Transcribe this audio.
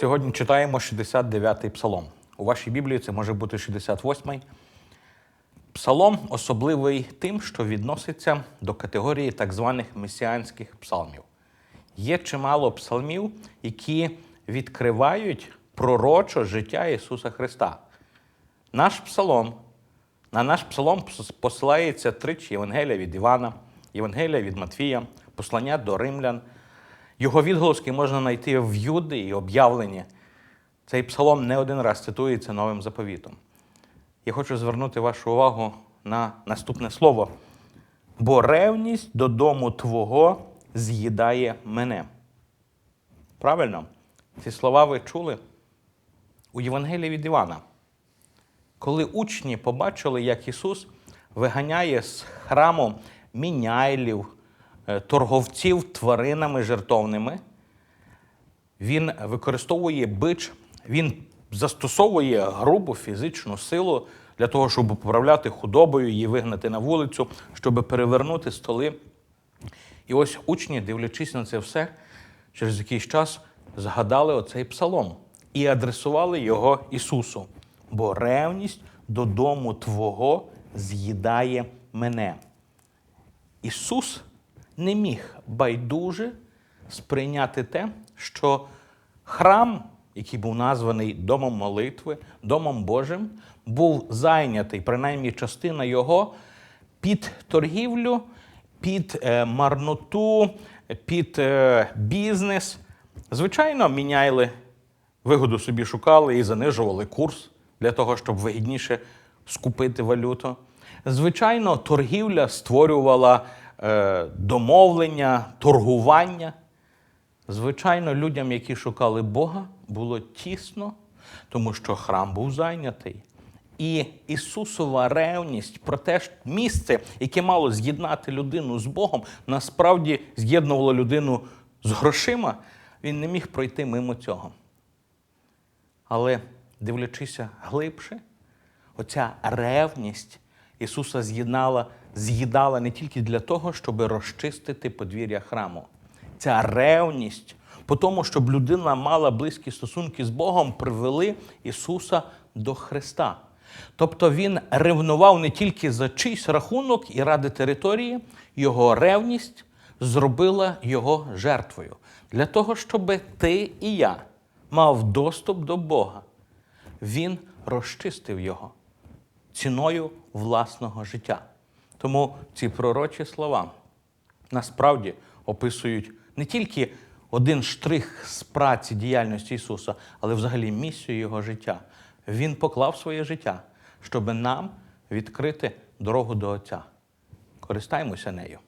Сьогодні читаємо 69-й псалом. У вашій Біблії це може бути 68-й. Псалом особливий тим, що відноситься до категорії так званих месіанських псалмів. Є чимало псалмів, які відкривають пророчо життя Ісуса Христа. Наш псалом, на наш псалом посилається тричі Євангелія від Івана, Євангелія від Матвія, послання до римлян. Його відголоски можна знайти в Юди і об'явленні. Цей псалом не один раз цитується новим заповітом. Я хочу звернути вашу увагу на наступне слово. Бо ревність додому Твого з'їдає мене. Правильно? Ці слова ви чули у Євангелії від Івана. Коли учні побачили, як Ісус виганяє з храму міняйлів, торговців тваринами жертовними, Він використовує бич, він застосовує грубу фізичну силу для того, щоб управляти худобою, її вигнати на вулицю, щоб перевернути столи. І ось учні, дивлячись на це все, через якийсь час згадали оцей псалом і адресували його Ісусу. Бо ревність додому Твого з'їдає мене. Ісус не міг байдуже сприйняти те, що храм, який був названий Домом молитви, Домом Божим, був зайнятий, принаймні частина його, під торгівлю, під е, марноту, під е, бізнес. Звичайно, міняйли, вигоду собі шукали і занижували курс для того, щоб вигідніше скупити валюту. Звичайно, торгівля створювала домовлення, торгування. Звичайно, людям, які шукали Бога, було тісно, тому що храм був зайнятий. І Ісусова ревність про те, що місце, яке мало з'єднати людину з Богом, насправді з'єднувало людину з грошима, він не міг пройти мимо цього. Але дивлячися глибше, оця ревність Ісуса з'єднала, з'їдала не тільки для того, щоб розчистити подвір'я храму. Ця ревність по тому, щоб людина мала близькі стосунки з Богом, привели Ісуса до Христа. Тобто Він ревнував не тільки за чийсь рахунок і ради території, його ревність зробила його жертвою для того, щоб ти і я мав доступ до Бога. Він розчистив його ціною власного життя. Тому ці пророчі слова насправді описують не тільки один штрих з праці діяльності Ісуса, але взагалі місію Його життя. Він поклав своє життя, щоб нам відкрити дорогу до Отця. Користаймося нею.